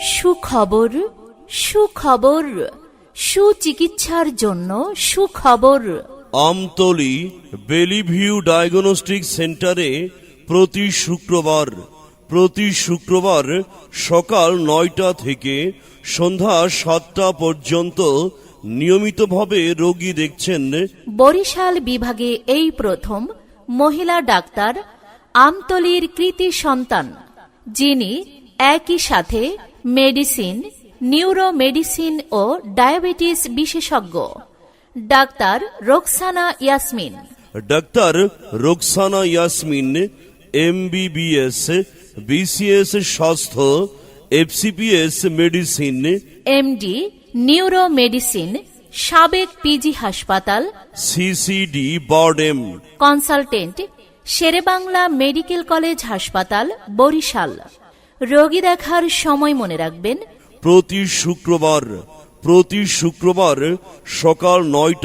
সুখবর সুখবর সুচিকিৎসার জন্য সুখবর। আমতলি বেলিভিউ ডায়াগনস্টিক সেন্টারে প্রতি শুক্রবার প্রতি শুক্রবার সকাল নয়টা থেকে সন্ধ্যা সাতটা পর্যন্ত নিয়মিতভাবে রোগী দেখছেন বরিশাল বিভাগে এই প্রথম মহিলা ডাক্তার আমতলির কৃতি সন্তান যিনি একই সাথে মেডিসিন নিউরো মেডিসিন ও ডায়াবেটিস বিশেষজ্ঞ। Doctor Roksana Yasmin. Doctor Roksana Yasmin MBBS BCS স্বাস্থ্য FCPS medicine. MD neuro medicine সাবেক পিজি হাসপাতাল। CCD BIRDEM consultant Sher-e-Bangla medical college হাসপাতাল বরিশাল। রোগী দেখার সময় মনে রাখবেন। প্রতি শুক্রবার প্রতি শুক্রবার সকাল নয়টা